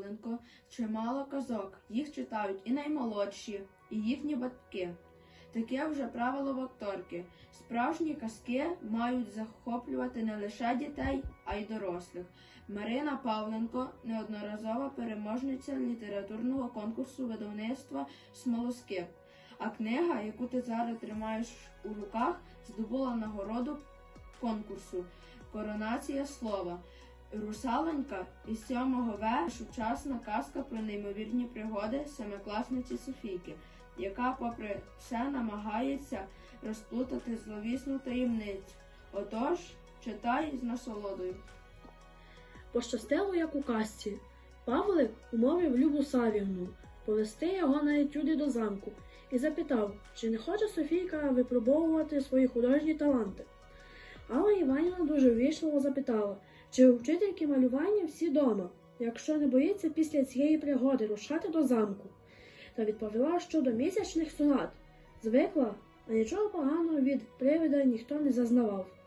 Павленко чимало казок. Їх читають і наймолодші, і їхні батьки. Таке вже правило в акторки. Справжні казки мають захоплювати не лише дітей, а й дорослих. Марина Павленко неодноразова переможниця літературного конкурсу видавництва Смолоскип. А книга, яку ти зараз тримаєш у руках, здобула нагороду конкурсу Коронація слова. Русаленька із 7 В сучасна казка про неймовірні пригоди семикласниці Софійки, яка, попри все, намагається розплутати зловісну таємницю. Отож, читай з насолодою. Пощастило, як у казці. Павлик умовив Любу Савівну повести його на етюди до замку і запитав, чи не хоче Софійка випробовувати свої художні таланти. Алла Іванівна дуже ввічливо запитала, чи у вчительки малювання всі дома, якщо не боїться після цієї пригоди рушати до замку, та відповіла, що до місячних сонат звикла, а нічого поганого від привида ніхто не зазнавав.